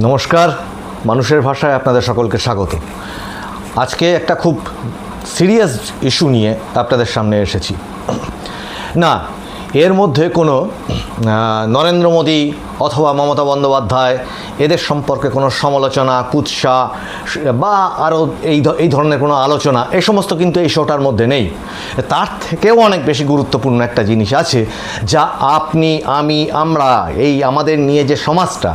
নমস্কার, মানুষের ভাষায় আপনাদের সকলকে স্বাগত। আজকে একটা খুব সিরিয়াস ইস্যু নিয়ে আপনাদের সামনে এসেছি। না এর মধ্যে কোনো নরেন্দ্র মোদী অথবা মমতা বন্দ্যোপাধ্যায়, এদের সম্পর্কে কোনো সমালোচনা, কুৎসা, বা আরও এই এই ধরনের কোনো আলোচনা, এ সমস্ত কিন্তু এই শোটার মধ্যে নেই। তার থেকেও অনেক বেশি গুরুত্বপূর্ণ একটা জিনিস আছে, যা আপনি, আমি, আমরা, এই আমাদের নিয়ে যে সমাজটা,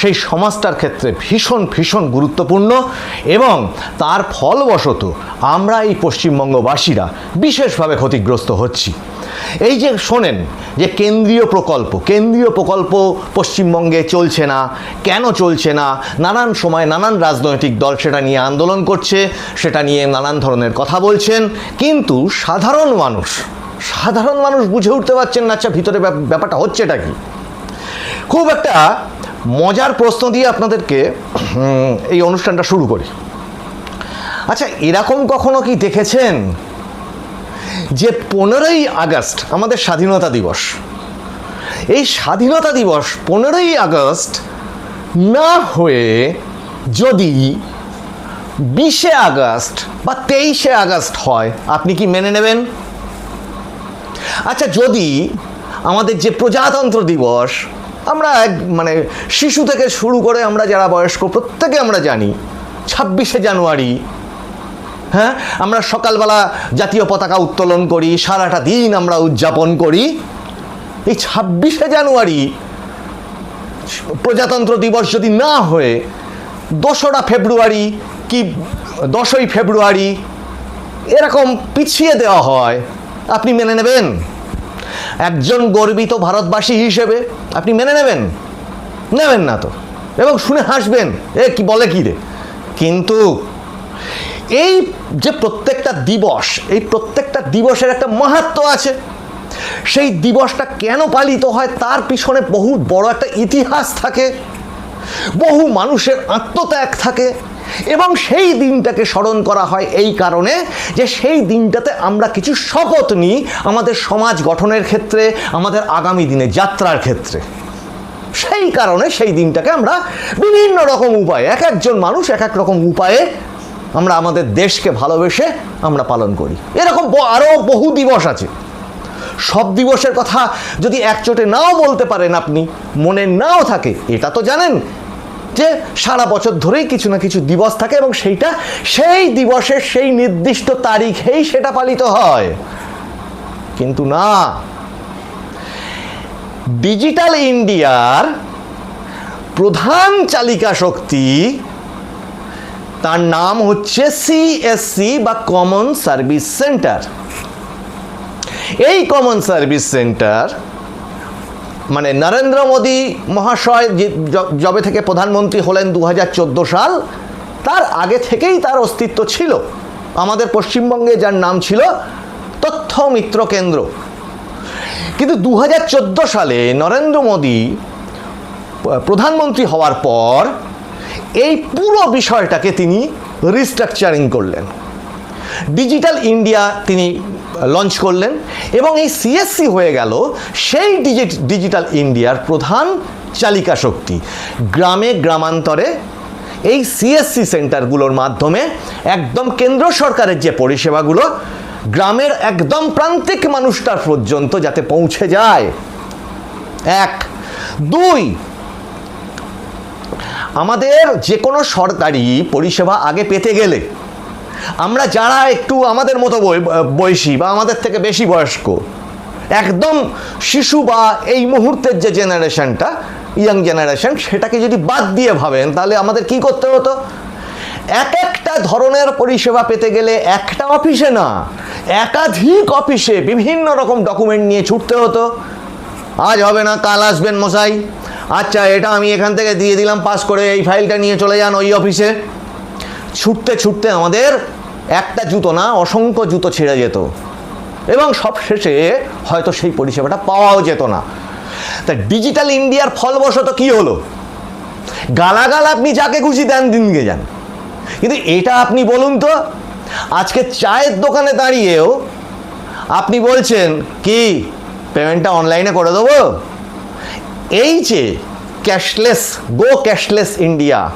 সেই সমাজটার ক্ষেত্রে ভীষণ ভীষণ গুরুত্বপূর্ণ এবং তার ফলবশত আমরা এই পশ্চিমবঙ্গবাসীরা বিশেষভাবে ক্ষতিগ্রস্ত হচ্ছি। এই যে শোনেন, যে কেন্দ্রীয় প্রকল্প কেন্দ্রীয় প্রকল্প পশ্চিমবঙ্গে চলছে না, কেন চলছে না, নানান সময় নানান রাজনৈতিক দল সেটা নিয়ে আন্দোলন করছে, সেটা নিয়ে নানান ধরনের কথা বলছেন, কিন্তু সাধারণ মানুষ সাধারণ মানুষ বুঝে উঠতে পারছেন না আচ্ছা ভিতরে ব্যাপ- ব্যাপারটা হচ্ছেটা কি? খুব একটা মজার প্রশ্ন দিয়ে আপনাদেরকে এই অনুষ্ঠানটা শুরু করি। আচ্ছা এরকম কখনো কি দেখেছেন? যে পনেরোই আগস্ট আমাদের স্বাধীনতা দিবস, এই স্বাধীনতা দিবস পনেরোই আগস্ট না হয়ে যদি বিশে আগস্ট বা তেইশে আগস্ট হয়, আপনি কি মেনে নেবেন? আচ্ছা যদি আমাদের যে প্রজাতন্ত্র দিবস, আমরা এক মানে শিশু থেকে শুরু করে আমরা যারা বয়স্ক, প্রত্যেকে আমরা জানি, ছাব্বিশে জানুয়ারি হ্যাঁ? আমরা সকালবেলা জাতীয় পতাকা উত্তোলন করি, সারাটা দিন আমরা উদযাপন করি। এই ছাব্বিশে জানুয়ারি প্রজাতন্ত্র দিবস যদি না হয়ে, দোসরা ফেব্রুয়ারি কি, দশই ফেব্রুয়ারি এরকম পিছিয়ে দেওয়া হয়, আপনি মেনে নেবেন? একজন গর্বিত ভারতবাসী হিসেবে আপনি মেনে নেবেন? নেবেন না তো। এবং শুনে হাসবেন, এ কি বলে কি রে? কিন্তু এই যে প্রত্যেকটা দিবস, এই প্রত্যেকটা দিবসের একটা মাহাত্ম আছে। সেই দিবসটা কেন পালিত হয় তার পিছনে বহু বড় একটা ইতিহাস থাকে, বহু মানুষের আত্মত্যাগ থাকে এবং সেই দিনটাকে স্মরণ করা হয় এই কারণে যে সেই দিনটাতে আমরা কিছু শপথ নিই আমাদের সমাজ গঠনের ক্ষেত্রে, আমাদের আগামী দিনে যাত্রার ক্ষেত্রে। সেই কারণে সেই দিনটাকে আমরা বিভিন্ন রকম উপায়ে, এক একজন মানুষ এক এক রকম উপায়ে আমরা আমাদের দেশকে ভালোবেসে আমরা পালন করি। এরকম আরও বহু দিবস আছে। সব দিবসের কথা যদি একচোটে নাও বলতে পারেন আপনি, মনে নাও থাকে, এটা তো জানেন যে সারা বছর ধরেই কিছু না কিছু দিবস থাকে এবং সেইটা, সেই দিবসের সেই নির্দিষ্ট তারিখেই সেটা পালিত হয়। কিন্তু না, ডিজিটাল ইন্ডিয়ার প্রধান চালিকা শক্তি তার নাম হচ্ছে সিএসসি বা কমন সার্ভিস সেন্টার এই কমন সার্ভিস সেন্টার মানে নরেন্দ্র মোদী মহাশয় যবে থেকে প্রধানমন্ত্রী হলেন দু হাজার চোদ্দ সাল, তার আগে থেকেই তার অস্তিত্ব ছিল। আমাদের পশ্চিমবঙ্গে যার নাম ছিল তথ্য মিত্র কেন্দ্র। কিন্তু দু হাজার চোদ্দ সালে নরেন্দ্র মোদী প্রধানমন্ত্রী হওয়ার পর এই পুরো বিষয়টাকে তিনি রিস্ট্রাকচারিং করলেন। ডিজিটাল ইন্ডিয়া তিনি লঞ্চ করলেন এবং এই সিএসসি হয়ে গেল সেই ডিজি- ডিজিটাল ইন্ডিয়ার প্রধান চালিকা শক্তি। গ্রামে গ্রামান্তরে এই সিএসসি সেন্টারগুলোর মাধ্যমে একদম কেন্দ্র সরকারের যে পরিষেবাগুলো, গ্রামের একদম প্রান্তিক মানুষটার পর্যন্ত যাতে পৌঁছে যায়। এক। দুই আমাদের যে কোনো সরকারি পরিষেবা আগে পেতে গেলে আমরা যারা একটু আমাদের মতো বয়- বয়সী বা আমাদের থেকে বেশি বয়স্ক, একদম শিশু বা এই মুহূর্তের যে জেনারেশনটা ইয়াং জেনারেশন সেটাকে যদি বাদ দিয়ে ভাবেন, তাহলে আমাদের কি করতে হতো? এক একটা ধরনের পরিষেবা পেতে গেলে একটা অফিসে না, একাধিক অফিসে বিভিন্ন রকম ডকুমেন্ট নিয়ে ছুটতে হতো। আজ হবে না, কাল আসবেন মশাই। আচ্ছা এটা আমি এখান থেকে দিয়ে দিলাম, পাস করে এই ফাইলটা নিয়ে চলে যান ওই অফিসে। ছুটতে ছুটতে আমাদের একটা জুতো না, অসংখ্য জুতো ছিঁড়ে যেত। এবং সব শেষে হয়তো সেই পরিষেবাটা পাওয়াও যেত না। তা ডিজিটাল ইন্ডিয়ার ফলবশত কি হলো? গালাগাল আপনি যাকে খুশি দেন, দিনকে যান। কিন্তু এটা আপনি বলুন তো, আজকে চায়ের দোকানে দাঁড়িয়েও আপনি বলছেন, কি পেমেন্টটা অনলাইনে করে দেবো? এই যে cashless go cashless India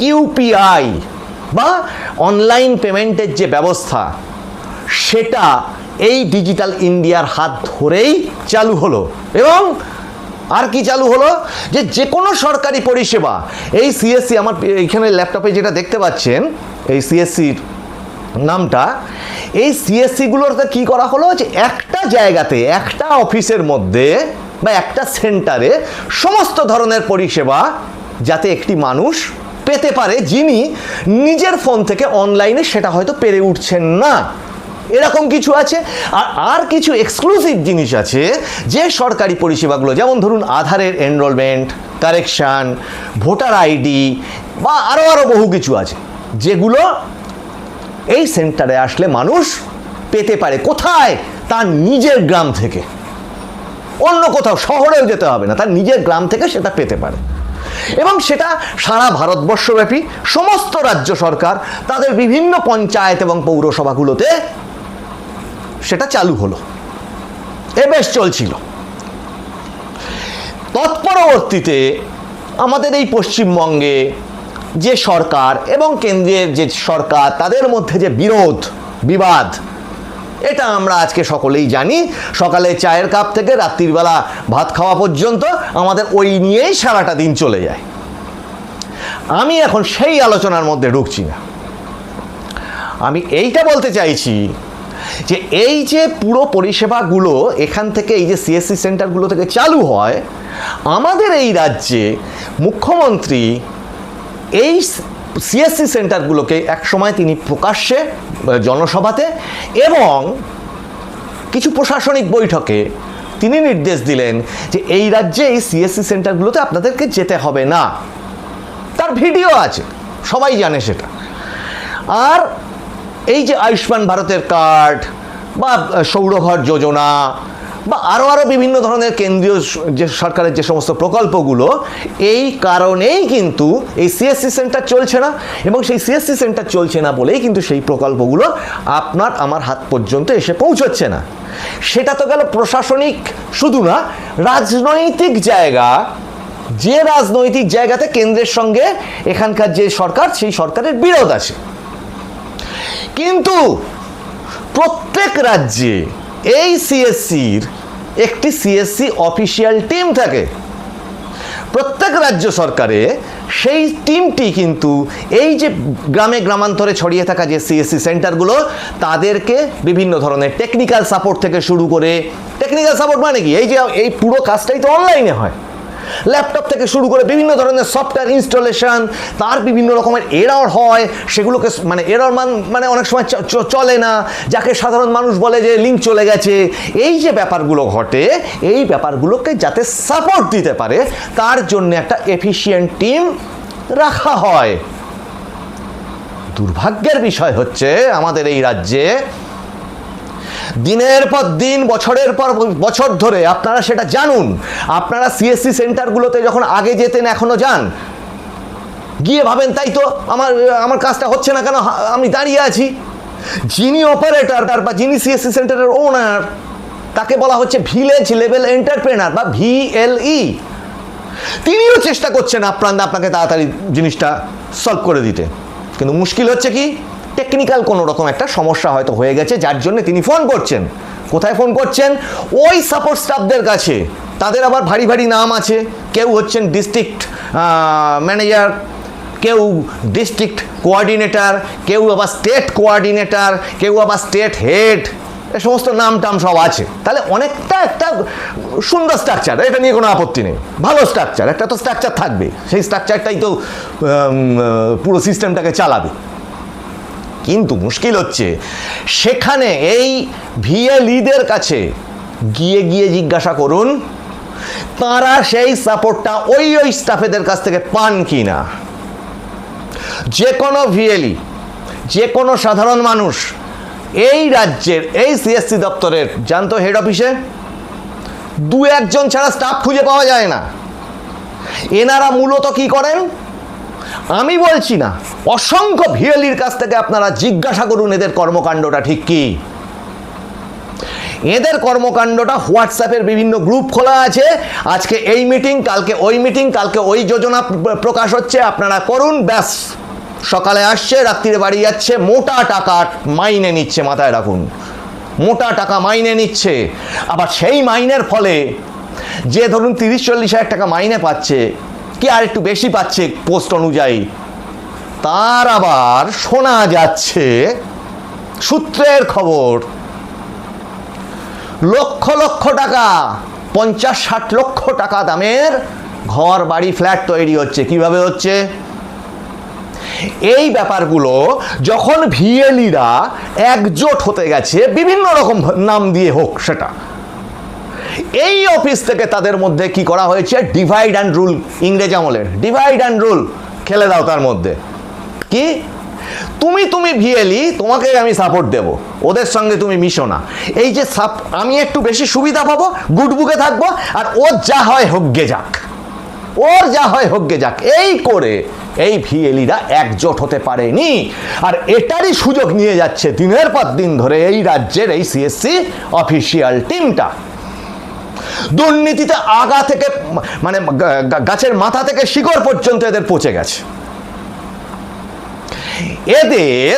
UPI বা অনলাইন পেমেন্টের যে ব্যবস্থা, সেটা এই ডিজিটাল ইন্ডিয়ার হাত ধরেই চালু হলো। এবং আর কি চালু হলো? যে যে কোনো সরকারি পরিষেবা, এই সিএসসি আমার এইখানে ল্যাপটপে যেটা দেখতে পাচ্ছেন, এই সিএসসির নামটা, এই সিএসসিগুলোতে কি করা হলো? যে একটা জায়গাতে, একটা অফিসের মধ্যে বা একটা সেন্টারে সমস্ত ধরনের পরিষেবা যাতে একটি মানুষ পেতে পারে যিনি নিজের ফোন থেকে অনলাইনে সেটা হয়তো পেরে উঠছেন না। এরকম কিছু আছে? আর আর কিছু এক্সক্লুসিভ জিনিস আছে যে সরকারি পরিষেবাগুলো, যেমন ধরুন আধারের এনরোলমেন্ট কারেকশান ভোটার আইডি বা আরও আরও বহু কিছু আছে, যেগুলো এই সেন্টারে আসলে মানুষ পেতে পারে। কোথায়? তার নিজের গ্রাম থেকে। অন্য কোথাও শহরেও যেতে হবে না, তার নিজের গ্রাম থেকে সেটা পেতে পারে। এবং সেটা সারা ভারতবর্ষব্যাপী, সমস্ত রাজ্য সরকার তাদের বিভিন্ন পঞ্চায়েত এবং পৌরসভাগুলোতে সেটা চালু হলো। এ বেশ চলছিল। তৎপরবর্তীতে আমাদের এই পশ্চিমবঙ্গে যে সরকার এবং কেন্দ্রের যে সরকার, তাদের মধ্যে যে বিরোধ, বিবাদ এটা আমরা আজকে সকলেই জানি। সকালে চায়ের কাপ থেকে রাত্রিবেলা ভাত খাওয়া পর্যন্ত আমাদের ওই নিয়েই সারাটা দিন চলে যায়। আমি এখন সেই আলোচনার মধ্যে ঢুকছি না। আমি এইটা বলতে চাইছি যে এই যে পুরো পরিষেবাগুলো এখান থেকে এই যে সিএসসি সেন্টারগুলো থেকে চালু হয়, আমাদের এই রাজ্যে মুখ্যমন্ত্রী এই সিএসসি সেন্টারগুলোকে একসময় তিনি প্রকাশ্যে জনসভাতে এবং কিছু প্রশাসনিক বৈঠকে তিনি নির্দেশ দিলেন যে এই রাজ্যে এই সিএসসি সেন্টারগুলোতে আপনাদেরকে যেতে হবে না। তার ভিডিও আছে, সবাই জানে সেটা। আর এই যে আয়ুষ্মান ভারতের কার্ড বা সৌরঘর যোজনা বা আরও আরও বিভিন্ন ধরনের কেন্দ্রীয় যে সরকারের যে সমস্ত প্রকল্পগুলো, এই কারণেই কিন্তু এই সিএসসি সেন্টার চলছে না। এবং সেই সিএসসি সেন্টার চলছে না বলেই কিন্তু সেই প্রকল্পগুলো আপনার আমার হাত পর্যন্ত এসে পৌঁছচ্ছে না। সেটা তো গেল প্রশাসনিক, শুধু না, রাজনৈতিক জায়গা। যে রাজনৈতিক জায়গাতে কেন্দ্রের সঙ্গে এখানকার যে সরকার, সেই সরকারের বিরোধ আছে। কিন্তু প্রত্যেক রাজ্যে এই সিএসসির একটি সিএসসি অফিসিয়াল টিম থাকে। প্রত্যেক রাজ্য সরকারে সেই টিমটি কিন্তু এই যে গ্রামে গ্রামান্তরে ছড়িয়ে থাকা যে সিএসসি সেন্টারগুলো, তাদেরকে বিভিন্ন ধরনের টেকনিক্যাল সাপোর্ট থেকে শুরু করে টেকনিক্যাল সাপোর্ট মানে কি? এই যে, এই পুরো কাজটাই তো অনলাইনে হয়। ল্যাপটপ থেকে শুরু করে বিভিন্ন ধরনের সফটওয়্যার ইনস্টলেশন, তার বিভিন্ন রকমের এরর হয়, সেগুলোকে মানে এরর মান মানে অনেক সময় চলে না, যাকে সাধারণ মানুষ বলে যে লিঙ্ক চলে গেছে। এই যে ব্যাপারগুলো ঘটে, এই ব্যাপারগুলোকে যাতে সাপোর্ট দিতে পারে, তার জন্য একটা এফিসিয়েন্ট টিম রাখা হয়। দুর্ভাগ্যের বিষয় হচ্ছে, আমাদের এই রাজ্যে দিনের পর দিন, বছরের পর বছর ধরে আপনারা সেটা জানুন। আপনারা সিএসসি সেন্টারগুলোতে যখন আগে যেতেন, এখনও যান? গিয়ে ভাবেন, তাই তো আমার আমার কাজটা হচ্ছে না কেন? আমি দাঁড়িয়ে আছি। যিনি অপারেটর বা যিনি সিএসসি সেন্টারের ওনার তাকে বলা হচ্ছে ভিলেজ লেভেল এন্টারপ্রেনার বা ভিএলই তিনিও চেষ্টা করছেন আপ্রাণ আপনাকে তাড়াতাড়ি জিনিসটা সলভ করে দিতে। কিন্তু মুশকিল হচ্ছে কি? টেকনিক্যাল কোনো রকম একটা সমস্যা হয়তো হয়ে গেছে, যার জন্য তিনি ফোন করছেন। কোথায় ফোন করছেন? ওই সাপোর্ট স্টাফদের কাছে। তাদের আবার ভারী ভারী নাম আছে। কেউ হচ্ছেন ডিস্ট্রিক্ট ম্যানেজার কেউ ডিস্ট্রিক্ট কোঅর্ডিনেটর কেউ আবার স্টেট কোঅর্ডিনেটর কেউ আবার স্টেট হেড এ সমস্ত নাম টাম সব আছে। তাহলে অনেকটা একটা সুন্দর স্ট্রাকচার এটা নিয়ে কোনো আপত্তি নেই। ভালো স্ট্রাকচার একটা তো স্ট্রাকচার থাকবে। সেই স্ট্রাকচারটাই তো পুরো সিস্টেমটাকে চালাবে। কিন্তু মুশকিল হচ্ছে। সেখানে এই ভিএলইদের কাছে গিয়ে গিয়ে জিজ্ঞাসা করুন, তারা সেই সাপোর্টটা ওই ওই স্টাফেদের কাছ থেকে পান কি না যে কোনো ভিএলই যে কোনো সাধারণ মানুষ, এই রাজ্যের, এই সিএসসি দপ্তরের, জানতো হেড অফিসে দু একজন ছাড়া স্টাফ খুঁজে পাওয়া যায় না। এনারা মূলত কি করেন? আমি বলছি না, অসংখ্য ভিএলির কাছ থেকে আপনারা জিজ্ঞাসা করুন এদের কর্মকাণ্ডটা ঠিক কি। এদের কর্মকাণ্ডটা হোয়াটসঅ্যাপের বিভিন্ন গ্রুপ খোলা আছে, আজকে এই মিটিং, কালকে ওই মিটিং, কালকে ওই যোজনা প্রকাশ হচ্ছে, আপনারা করুন, ব্যাস। সকালে আসছে, রাত্রিরে বাড়ি যাচ্ছে, মোটা টাকা মাইনে নিচ্ছে, মাথায় রাখুন। মোটা টাকা মাইনে নিচ্ছে। আবার সেই মাইনের ফলে যে ধরুন তিরিশ, চল্লিশ হাজার টাকা মাইনে পাচ্ছে কি আর একটু বেশি পাচ্ছে পোস্ট অনুযায়ী? তার আবার শোনা যাচ্ছে সূত্রের খবর। লক্ষ লক্ষ টাকা, পঞ্চাশ ষাট লক্ষ টাকা দামের ঘর, বাড়ি, ফ্ল্যাট তৈরি হচ্ছে। কীভাবে হচ্ছে? এই ব্যাপারগুলো যখন ভিএলিরা একজোট হতে গেছে, বিভিন্ন রকম নাম দিয়ে হোক সেটা। এই অফিস থেকে তাদের মধ্যে কি করা হয়েছে? ডিভাইড অ্যান্ড রুল ইংরেজ আমলের ডিভাইড অ্যান্ড রুল খেলে দাও তার মধ্যে। কি? তুমি তুমি ভিএলি তোমাকে আমি সাপোর্ট দেব। ওদের সঙ্গে তুমি মিশো না। এই যে সাপ, আমি একটু বেশি সুবিধা পাবো, গুড বুকে থাকব, আর ওর যা হয় হোকগে যাক। ওর যা হয় হোকগে যাক। এই করে এই ভিএলিরা একজোট হতে পারেনি। আর এটারই সুযোগ নিয়ে যাচ্ছে দিনের পর দিন ধরে এই রাজ্যের এই সিএসসি অফিসিয়াল টিমটা দুর্নীতিতে আগা থেকে মানে গাছের মাথা থেকে শিকড় পর্যন্ত এদের পচে গেছে। এদের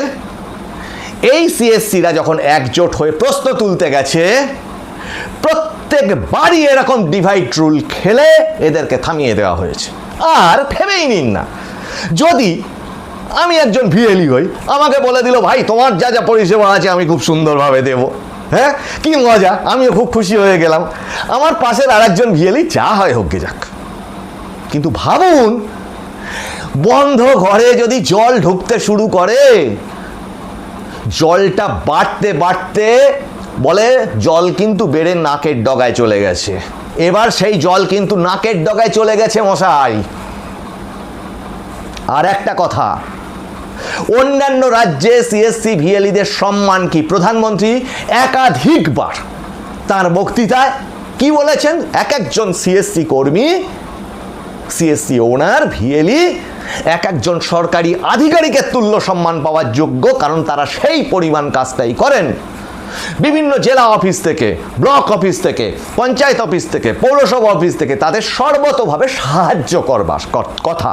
এই সিএসসিরা যখন একজোট হয়ে প্রশ্ন তুলতে গেছে, প্রত্যেক বাড়ি এরকম ডিভাইড রুল খেলে এদেরকে থামিয়ে দেওয়া হয়েছে। আর ভেবেই নিন না, যদি আমি একজন ভিএলি হই, আমাকে বলে দিল, ভাই, তোমার যা যা পরিষেবা আছে, আমি খুব সুন্দরভাবে দেব। হ্যাঁ? কি মজা? আমিও খুব খুশি হয়ে গেলাম। আমার পাশের আর একজন যা হয় হোক গে যাক। কিন্তু ভাবুন, বন্ধ ঘরে যদি জল ঢুকতে শুরু করে, জলটা বাড়তে বাড়তে বলে জল কিন্তু বেড়ে নাকের ডগায় চলে গেছে। এবার সেই জল কিন্তু নাকের ডগায় চলে গেছে মশাই। আর একটা কথা অন্যান্য রাজ্যে সিএসসি ভিএলিদের সম্মান কি? প্রধানমন্ত্রী একাধিকবার তার বক্তৃতায় কি বলেছেন? এক একজন সিএসসি কর্মী সিএসসি ওনার ভিএলই এক একজন সরকারি আধিকারিকের তুল্য সম্মান পাওয়ার যোগ্য, কারণ তারা সেই পরিমাণ কাজটাই করেন। বিভিন্ন জেলা অফিস থেকে, ব্লক অফিস থেকে, পঞ্চায়েত অফিস থেকে, পৌরসভা অফিস থেকে তাদের সর্বতভাবে সাহায্য করবার কথা।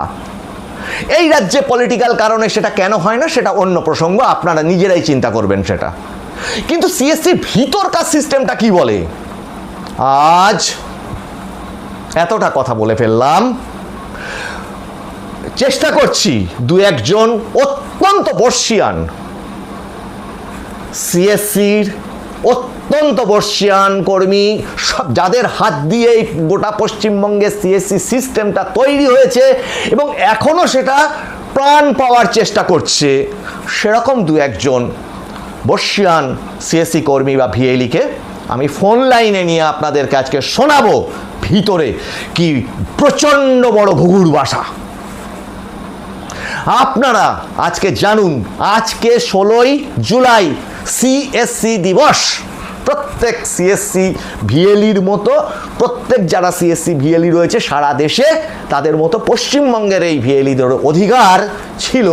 এই রাজ্যে পলিটিক্যাল কারণে সেটা কেন হয় না, সেটা অন্য প্রসঙ্গ, আপনারা নিজেরাই চিন্তা করবেন সেটা। কিন্তু সিএসসির ভিতরকার সিস্টেমটা কি বলে? আজ এতটা কথা বলে ফেললাম। চেষ্টা করছি দু একজন অত্যন্ত বর্ষিয়ান সিএসসির অত্যন্ত বর্ষিয়ান কর্মী, সব যাদের হাত দিয়ে এই গোটা পশ্চিমবঙ্গের সিএসসি সিস্টেমটা তৈরি হয়েছে এবং এখনও সেটা প্রাণ পাওয়ার চেষ্টা করছে। সেরকম দু একজন বর্ষিয়ান সিএসসি কর্মী বা ভিএলিকে আমি ফোন লাইনে নিয়ে আপনাদেরকে আজকে শোনাবো ভিতরে কি প্রচণ্ড বড় ঘুঘুর বাসা। আপনারা আজকে জানুন, আজকে ষোলোই জুলাই সিএসসি দিবস। প্রত্যেক সিএসসি ভিএলির মতো, প্রত্যেক যারা সিএসসি ভিএলি রয়েছে সারা দেশে, তাদের মতো পশ্চিমবঙ্গের এই ভিএলিদের অধিকার ছিল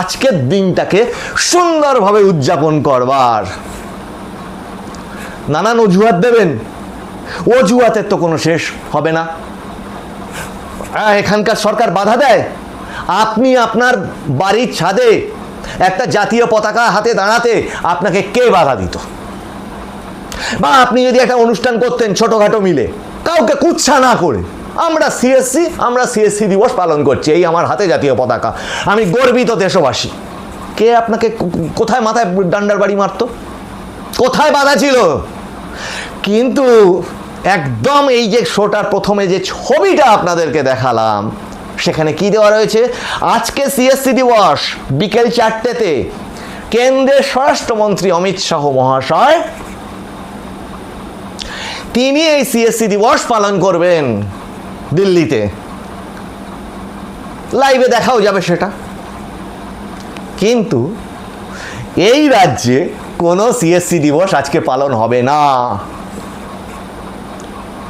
আজকের দিনটাকে সুন্দরভাবে উদযাপন করবার। নানান অজুহাত দেবেন অজুহাতের তো কোনো শেষ হবে না। এখানকার সরকার বাধা দেয়। আপনি আপনার বাড়ির ছাদে একটা জাতীয় পতাকা হাতে দাঁড়াতে আপনাকে কে বাধা দিত? বা আপনি যদি একটা অনুষ্ঠান করতেন ছোটোখাটো মিলে, কাউকে কুচ্ছা না করে, আমরা সিএসসি আমরা সিএসসি দিবস পালন করছি, এই আমার হাতে জাতীয় পতাকা। আমি গর্বিত দেশবাসী। কে আপনাকে কোথায় মাথায় ডান্ডার বাড়ি মারতো? কোথায় বাধা ছিল? কিন্তু একদম এই যে শোটার প্রথমে যে ছবিটা আপনাদেরকে দেখালাম, সেখানে কি দেওয়া রয়েছে? আজকে সিএসসি দিবস, বিকেল চারটেতে কেন্দ্রের স্বরাষ্ট্রমন্ত্রী অমিত শাহ মহাশয় তিনি এই সিএসসি দিবস পালন করবেন দিল্লিতে। লাইভে দেখাও যাবে সেটা। কিন্তু এই রাজ্যে কোনো সিএসসি দিবস আজকে পালন হবে না।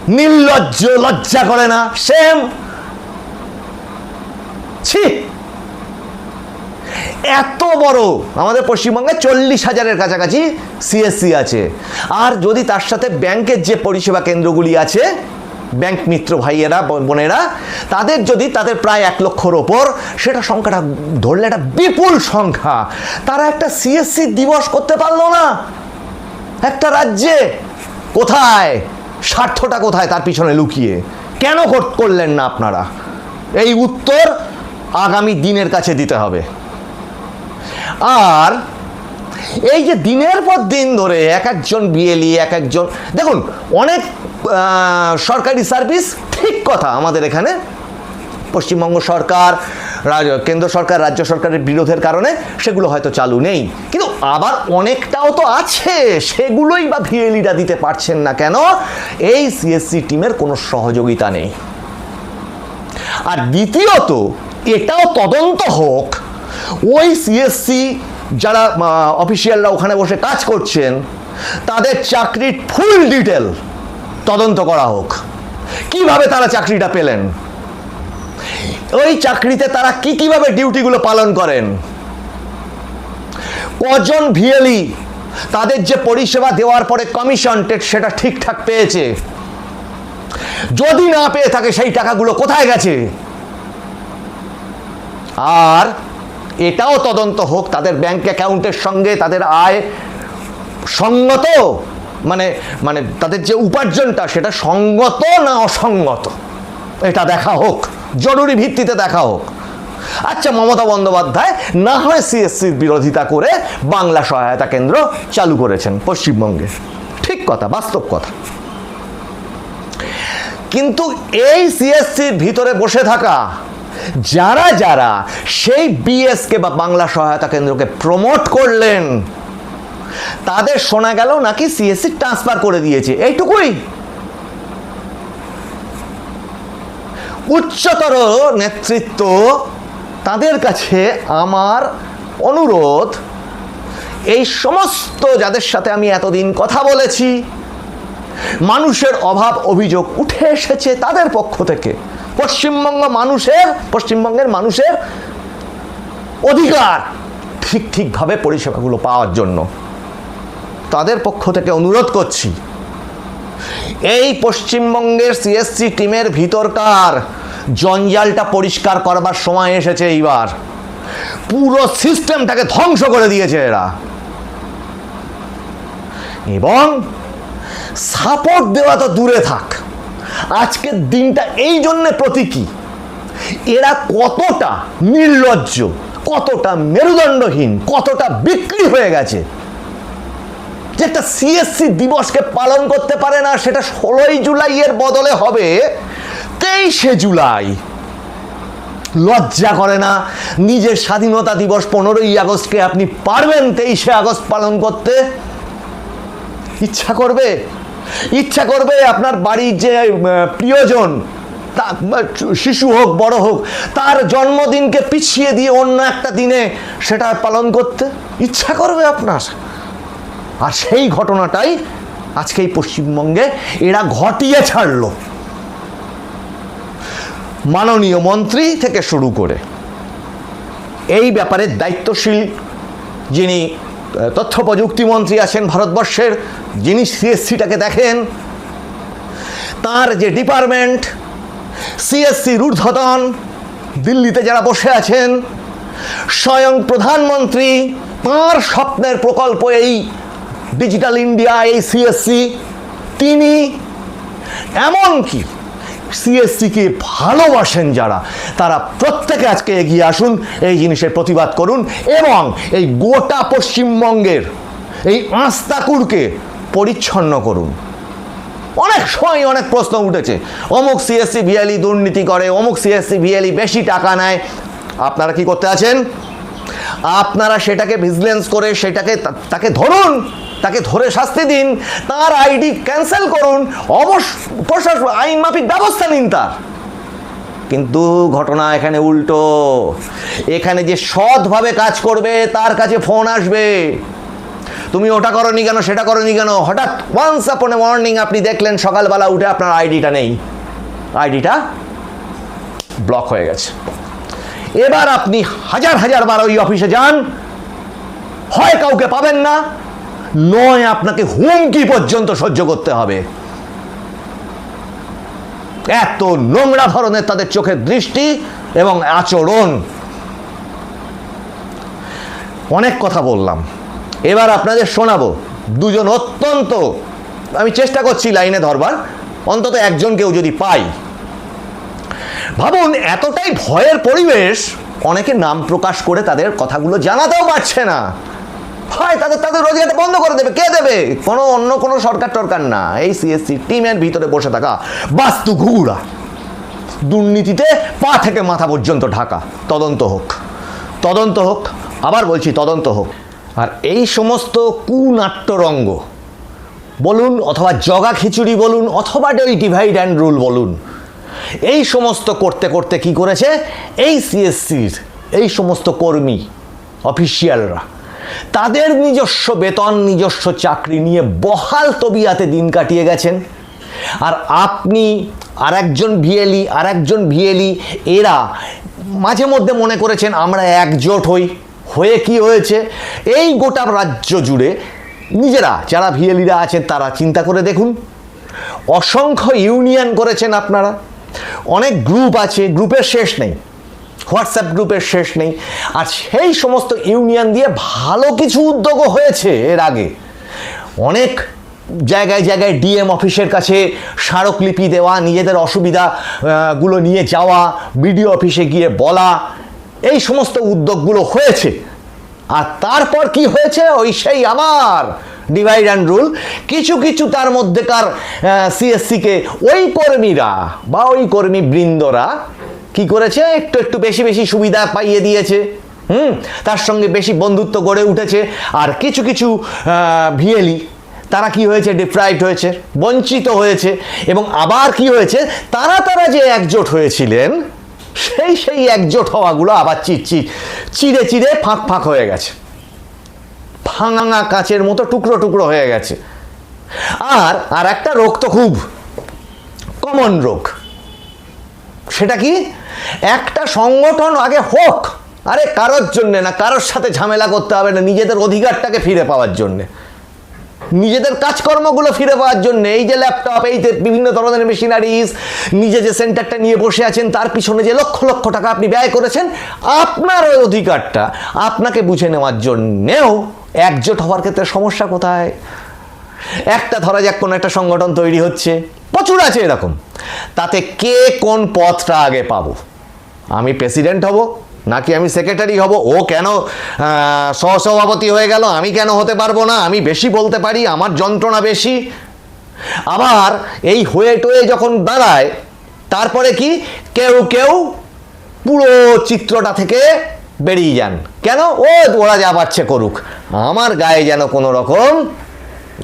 নির্লজ্জ, লজ্জা করে না। সেম এত বড়। আমাদের পশ্চিমবঙ্গে চল্লিশ হাজারের কাছাকাছি সিএসসি আছে। আর যদি তার সাথে ব্যাংকের যে পরিষেবা কেন্দ্রগুলি আছে, ব্যাংক মিত্র ভাইয়েরা বোনেরা, তাদের যদি তাদের প্রায় এক লক্ষর ওপর, সেটা সংখ্যাটা ধরলে একটা বিপুল সংখ্যা। তারা একটা সিএসসি দিবস করতে পারল না। একটা রাজ্যে। কোথায়? স্বার্থটা কোথায় তার পিছনে লুকিয়ে? কেন করলেন না আপনারা? এই উত্তর আগামী দিনের কাছে দিতে হবে। আর এই যে দিনের পর দিন ধরে এক একজন বিএলই, এক একজন দেখুন, অনেক সরকারি সার্ভিস ঠিক কথা আমাদের এখানে। পশ্চিমবঙ্গ সরকার কেন্দ্র সরকার, রাজ্য সরকারের বিরোধের কারণে সেগুলো হয়তো চালু নেই। কিন্তু আবার অনেকটাও তো আছে, সেগুলোই বা ভিএলিরা দিতে পারছেন না কেন? এই সিএসসি টিমের কোনো সহযোগিতা নেই। আর দ্বিতীয়ত, এটাও তদন্ত হোক ওই সিএসসি যারা অফিসিয়ালরা ওখানে বসে কাজ করছেন, তাদের চাকরির ফুল ডিটেল তদন্ত করা হোক। কীভাবে তারা চাকরিটা পেলেন? ওই চাকরিতে তারা কি কীভাবে ডিউটিগুলো পালন করেন? কজন ভিএলই তাদের যে পরিষেবা দেওয়ার পরে কমিশন সেটা ঠিকঠাক পেয়েছে? যদি না পেয়ে থাকে, সেই টাকাগুলো কোথায় গেছে? আর এটাও তদন্ত হোক, তাদের ব্যাংক অ্যাকাউন্টের সঙ্গে তাদের আয় সঙ্গত মানে মানে তাদের যে উপার্জনটা সেটা সঙ্গত না অসঙ্গত, এটা দেখা হোক, জরুরি ভিত্তিতে দেখা হোক। আচ্ছা মমতা বন্দ্যোপাধ্যায়, না হয় সিএসসির বিরোধিতা করে বাংলা সহায়তা কেন্দ্র চালু করেছেন পশ্চিমবঙ্গে। ঠিক কথা, বাস্তব কথা। কিন্তু এই সিএসসির ভিতরে বসে থাকা যারা যারা সেই বিএসকে বা বাংলা সহায়তা কেন্দ্রকে প্রমোট করলেন, তাদের শোনা গেল নাকি সিএসসি ট্রান্সফার করে দিয়েছে। এইটুকুই। উচ্চতর নেতৃত্ব তাদের কাছে আমার অনুরোধ, এই সমস্ত যাদের সাথে আমি এতদিন কথা বলেছি, মানুষের অভাব অভিযোগ উঠে এসেছে তাদের পক্ষ থেকে। পশ্চিমবঙ্গ মানুষের, পশ্চিমবঙ্গের মানুষের অধিকার ঠিক ঠিকভাবে পরিষেবাগুলো পাওয়ার জন্য। তাদের পক্ষ থেকে অনুরোধ করছি, এই পশ্চিমবঙ্গের সিএসসি টিমের ভিতরকার জঞ্জালটা পরিষ্কার করবার সময় এসেছে এইবার। পুরো সিস্টেমটাকে ধ্বংস করে দিয়েছে এরা। এবং সাপোর্ট দেওয়া তো দূরে থাক। আজকের দিনটা এই জন্যে প্রতীকী। এরা কতটা নির্লজ্জ, কতটা মেরুদণ্ডহীন, কতটা বিক্রি হয়ে গেছে। যে একটা সিএসসি দিবসকে পালন করতে পারে না, সেটা ষোলোই জুলাইয়ের বদলে হবে, তেইশে জুলাই। লজ্জা করে না, নিজের স্বাধীনতা দিবস পনেরোই আগস্টকে আপনি পারবেন তেইশে আগস্ট পালন করতে? ইচ্ছা করবে? ইচ্ছা করবে আপনার বাড়ির যে প্রিয়জন, তা শিশু হোক, বড় হোক, তার জন্মদিনকে পিছিয়ে দিয়ে অন্য একটা দিনে সেটা পালন করতে ইচ্ছা করবে আপনার। আর সেই ঘটনাটাই আজকে এই পশ্চিমবঙ্গে এরা ঘটিয়ে ছাড়লো। মাননীয় মন্ত্রী থেকে শুরু করে। এই ব্যাপারে দায়িত্বশীল যিনি তথ্য প্রযুক্তি মন্ত্রী আছেন ভারতবর্ষের, যিনি সিএসসিটাকে দেখেন, তার যে ডিপার্টমেন্ট সিএসসি ঊর্ধ্বতন, দিল্লিতে যারা বসে আছেন, স্বয়ং প্রধানমন্ত্রী, তাঁর স্বপ্নের প্রকল্প এই ডিজিটাল ইন্ডিয়া, এই সিএসসি তিনি এমনকি সিএসসিকে ভালোবাসেন যারা, তারা প্রত্যেকে আজকে এগিয়ে আসুন, এই জিনিসের প্রতিবাদ করুন এবং এই গোটা পশ্চিমবঙ্গের এই আস্তাকুরকে পরিচ্ছন্ন করুন। অনেক সময় অনেক প্রশ্ন উঠেছে, অমুক সিএসসি ভিএলই দুর্নীতি করে, অমুক সিএসসি ভিএলই বেশি টাকা নেয়, আপনারা কি করতে আছেন? আপনারা সেটাকে ভিজিলেন্স করে সেটাকে তাকে ধরুন, তাকে ধরে শাস্তি দিন, তার আইডি ক্যান্সেল করুন অবশ্য প্রশাসন আইন মাফিক ব্যবস্থা নিন তার। কিন্তু ঘটনা এখানে উল্টো। এখানে যে সৎভাবে কাজ করবে, তার কাছে ফোন আসবে। তুমি ওটা করনি কেন, সেটা করনি কেন? হঠাৎ ওয়ান্স আপন এ মর্নিং আপনি দেখলেন, সকালবেলা উঠে আপনার আইডিটা নেই। আইডিটা ব্লক হয়ে গেছে। এবার আপনি হাজার হাজার বার ওই অফিসে যান। হয় কাউকে পাবেন না, নয় আপনাকে হুমকি পর্যন্ত সহ্য করতে হবে। এত নোংরা ধরনের তাদের চোখের দৃষ্টি এবং আচরণ। অনেক কথা বললাম। এবার আপনাদের শোনাবো, দুজন অত্যন্ত, আমি চেষ্টা করছি লাইনে ধরবার, অন্তত একজনকেও যদি পাই ভাবুন, এতটাই ভয়ের পরিবেশ অনেকে নাম প্রকাশ করে তাদের কথাগুলো জানাতেও পারছে না। হয় তাদের তাদের রোজগারটা বন্ধ করে দেবে, কে দেবে? কোনো অন্য কোনো সরকার টরকার না। এই সিএসসি টিমের ভিতরে বসে থাকা বাস্তু ঘুরা দুর্নীতিতে পা থেকে মাথা পর্যন্ত ঢাকা। তদন্ত হোক। তদন্ত হোক, আবার বলছি তদন্ত হোক। আর এই সমস্ত কুনাট্যরঙ্গ, বলুন অথবা জগা খিচুড়ি বলুন অথবা ওই ডিভাইড অ্যান্ড রুল বলুন এই সমস্ত করতে করতে কি করেছে? এই সিএসসির এই সমস্ত কর্মী, অফিসিয়ালরা, তাদের নিজস্ব বেতন, নিজস্ব চাকরি নিয়ে বহাল তবিয়াতে দিন কাটিয়ে গেছেন। আর আপনি আর একজন ভিএলি আর একজন ভিএলি এরা মাঝে মধ্যে মনে করেছেন আমরা একজোট হই। হয়ে কি হয়েছে? এই গোটা রাজ্য জুড়ে নিজেরা, যারা ভিএলিরা আছেন, তারা চিন্তা করে দেখুন। অসংখ্য ইউনিয়ন করেছেন আপনারা। অনেক গ্রুপ আছে গ্রুপের শেষ নেই হোয়াটসঅ্যাপ গ্রুপের শেষ নেই, আর সেই সমস্ত ইউনিয়ন দিয়ে ভালো কিছু উদ্যোগও হয়েছে এর আগে। অনেক জায়গায় জায়গায় ডিএম অফিসের কাছে স্মারকলিপি দেওয়া, নিজেদের অসুবিধা গুলো নিয়ে যাওয়া বিডিও অফিসে গিয়ে বলা, এই সমস্ত উদ্যোগগুলো হয়েছে। আর তারপর কি হয়েছে? ওই সেই আবার ডিভাইড অ্যান্ড রুল কিছু কিছু তার মধ্যেকার সিএসসিকে ওই কর্মীরা বা ওই কর্মী বৃন্দরা কি করেছে? একটু একটু বেশি বেশি সুবিধা পাইয়ে দিয়েছে। হুম? তার সঙ্গে বেশি বন্ধুত্ব গড়ে উঠেছে। আর কিছু কিছু ভিএলি তারা কি হয়েছে? ডিপ্রাইভড হয়েছে, বঞ্চিত হয়েছে। এবং আবার কি হয়েছে? তারা তারা যে একজোট হয়েছিলেন, সেই সেই একজোট হওয়াগুলো আবার চিরচি চিড়ে চিড়ে ফাঁক ফাঁক হয়ে গেছে। ভাঙা কাচের মতো টুকরো টুকরো হয়ে গেছে। আর আর একটা রোগ তো খুব কমন রোগ। সেটা কি? একটা সংগঠন আগে হোক, আরে কারোর জন্যে না, কারোর সাথে ঝামেলা করতে হবে না, নিজেদের অধিকারটাকে ফিরে পাওয়ার জন্যে। নিজেদের কাজকর্মগুলো ফিরে পাওয়ার জন্য, এই যে ল্যাপটপ, এই যে বিভিন্ন ধরনের মেশিনারিজ, নিজে যে সেন্টারটা নিয়ে বসে আছেন, তার পিছনে যে লক্ষ লক্ষ টাকা আপনি ব্যয় করেছেন, আপনার ওই অধিকারটা আপনাকে বুঝে নেওয়ার জন্যেও একজোট হওয়ার ক্ষেত্রে সমস্যা কোথায়? একটা ধরা যাক কোনো একটা সংগঠন তৈরি হচ্ছে। প্রচুর আছে এরকম। তাতে কে কোন পথটা আগে পাবো? আমি প্রেসিডেন্ট হব, নাকি আমি সেক্রেটারি হব? ও কেন সহসভাপতি হয়ে গেল? আমি কেন হতে পারব না? আমি বেশি বলতে পারি, আমার যন্ত্রণা বেশি। আবার এই হয়ে টয়ে যখন দাঁড়ায়, তারপরে কি? কেউ কেউ পুরো চিত্রটা থেকে বেরিয়ে যান। কেন? ও ওরা যা পাচ্ছে করুক। আমার গায়ে যেন কোনো রকম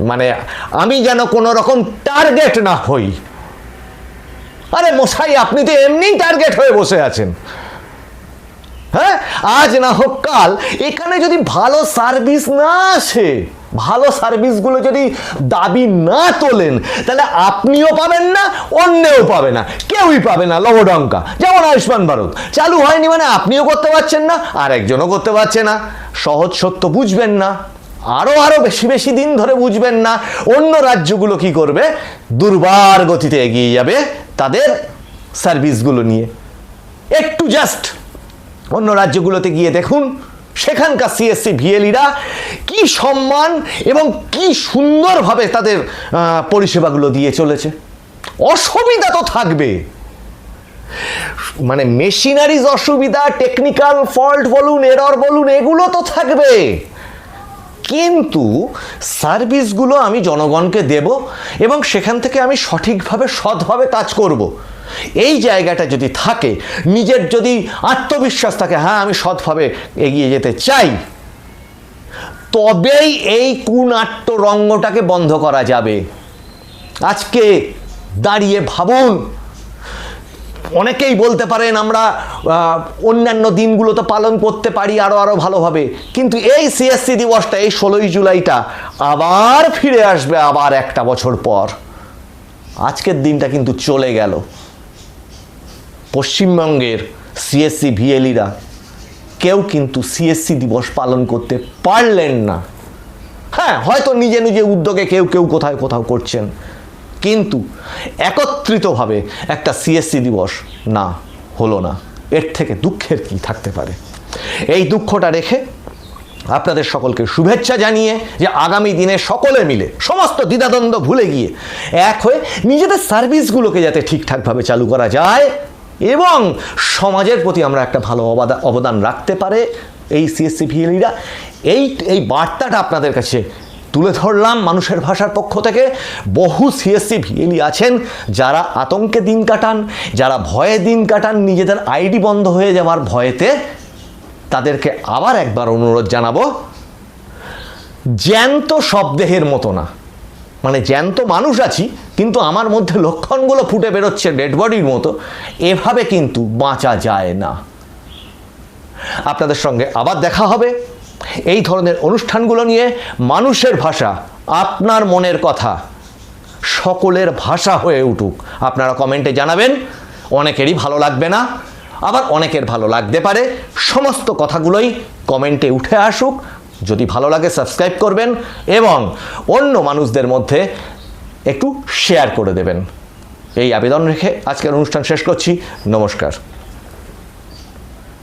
মানে আমি যেন কোনো রকম টার্গেট না হই। আরে মশাই, আপনি তো এমনিই টার্গেট হয়ে বসে আছেন। হ্যাঁ? আজ না হোক কাল, এখানে যদি ভালো সার্ভিস না আসে ভালো সার্ভিসগুলো যদি দাবি না তোলেন, তাহলে আপনিও পাবেন না, অন্যেও পাবে না, কেউই পাবে না, লবডঙ্কা। যেমন আয়ুষ্মান ভারত। চালু হয়নি মানে আপনিও করতে পারছেন না, আর একজনও করতে পারছে না। সহজ সত্য বুঝবেন না আরও আরও বেশি বেশি দিন ধরে বুঝবেন না, অন্য রাজ্যগুলো কি করবে? দুর্বার গতিতে এগিয়ে যাবে তাদের সার্ভিসগুলো নিয়ে। একটু জাস্ট অন্য রাজ্যগুলোতে গিয়ে দেখুন। সেখানকার সিএসসি ভিএলিরা কি সম্মান এবং কি সুন্দরভাবে তাদের পরিষেবাগুলো দিয়ে চলেছে? অসুবিধা তো থাকবে। মানে মেশিনারিজ অসুবিধা, টেকনিক্যাল ফল্ট বলুন, এরর বলুন, এগুলো তো থাকবে। কিন্তু সার্ভিসগুলো আমি জনগণকে দেব এবং সেখান থেকে আমি সঠিকভাবে, সৎভাবে কাজ করব। এই জায়গাটা যদি থাকে, নিজের যদি আত্মবিশ্বাস থাকে হ্যাঁ আমি সৎভাবে এগিয়ে যেতে চাই, তবেই এই কুনাট্য রঙ্গটাকে বন্ধ করা যাবে। আজকে দাঁড়িয়ে ভাবুন, অনেকেই বলতে পারেন আমরা অন্যান্য দিনগুলো তো পালন করতে পারি আরও আরও ভালোভাবে, কিন্তু এই সিএসসি দিবসটা, এই ষোলোই জুলাইটা আবার ফিরে আসবে আবার একটা বছর পর। আজকের দিনটা কিন্তু চলে গেল। পশ্চিমবঙ্গের সিএসসি ভিএলিরা কেউ কিন্তু সিএসসি দিবস পালন করতে পারলেন না। হ্যাঁ হয়তো নিজে নিজে উদ্যোগে কেউ কেউ কোথায় কোথাও করছেন, কিন্তু একত্রিতভাবে একটা সিএসসি দিবস না, হলো না। এর থেকে দুঃখের কি থাকতে পারে? এই দুঃখটা রেখে আপনাদের সকলকে শুভেচ্ছা জানিয়ে যে আগামী দিনে সকলে মিলে, সমস্ত দ্বিধাদ্বন্দ্ব ভুলে গিয়ে, এক হয়ে নিজেদের সার্ভিসগুলোকে যাতে ঠিকঠাকভাবে চালু করা যায় এবং সমাজের প্রতি আমরা একটা ভালো অবদা- অবদান রাখতে পারে এই সিএসসি ভিএলিরা এই এই বার্তাটা আপনাদের কাছে তুলে ধরলাম মানুষের ভাষার পক্ষ থেকে। বহু সিএসসি ভিএলি আছেন যারা আতঙ্কে দিন কাটান, যারা ভয়ে দিন কাটান, নিজেদের আইডি বন্ধ হয়ে যাওয়ার ভয়েতে তাদেরকে আবার একবার অনুরোধ জানাব, জ্যান্ত শবদেহের মতো না। মানে জ্যান্ত মানুষ আছি, কিন্তু আমার মধ্যে লক্ষণগুলো ফুটে বেরোচ্ছে ডেড বডির মতো, এভাবে কিন্তু বাঁচা যায় না। আপনাদের সঙ্গে আবার দেখা হবে। এই ধরনের অনুষ্ঠানগুলো নিয়ে মানুষের ভাষা, আপনার মনের কথা, সকলের ভাষা হয়ে উঠুক। আপনারা কমেন্টে জানাবেন, অনেকেরই ভালো লাগবে না, আবার অনেকের ভালো লাগতে পারে। সমস্ত কথাগুলোই কমেন্টে উঠে আসুক। যদি ভালো লাগে সাবস্ক্রাইব করবেন এবং অন্য মানুষদের মধ্যে একটু শেয়ার করে দেবেন। এই আবেদন রেখে আজকের অনুষ্ঠান শেষ করছি। নমস্কার।